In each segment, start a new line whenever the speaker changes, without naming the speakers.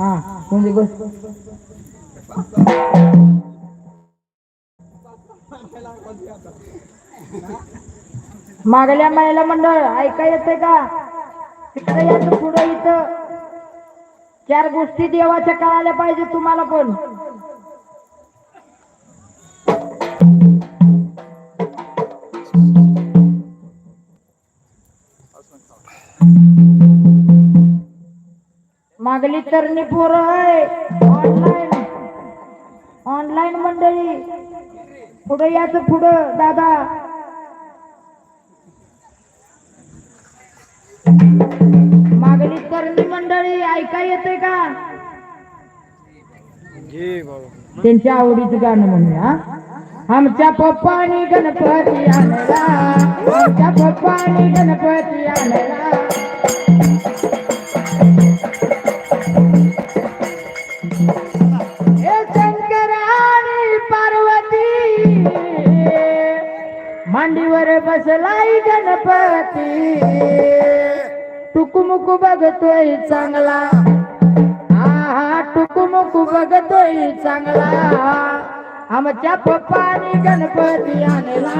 हा म्हणजे बस मागल्या महिला मंडळ ऐका येते का? तिकडे याचं पुढे इथं. चार गोष्टी देवाच्या कळाल्या पाहिजे तुम्हाला पण. मागली तरणी पोरं आहे. ऑनलाईन ऑनलाईन मंडळी. पुढे याचं पुढं दादा. मागली तरणी मंडळी ऐका येते का? त्यांच्या आवडीचं गाणं म्हणूया आमच्या पप्पानी गणपती आणला. आमच्या पप्पानी गणपती आणला. राणी पार्वती. मांडीवर बसलाय गणपती. टुकुमुकू बघतोय चांगला. हा टुकुमुकू बघतोय चांगला. आमच्या पप्पानी गणपती आणला.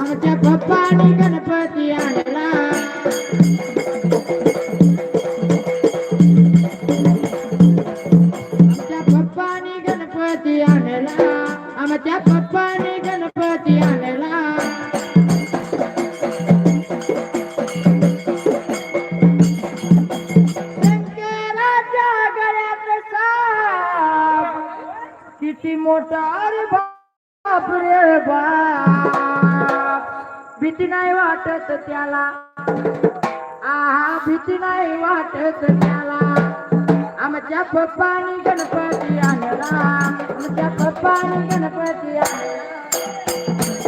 आमच्या पप्पानी गणपती आणला. गणपती आणला. आमच्या पप्पाने गणपती आणला. किती मोठा अरे बाप रे बाप. भीती नाही वाटत त्याला. आहा भीती नाही वाटत त्याला. आमच्या पप्पानी गणपती तुझ्या पप्पा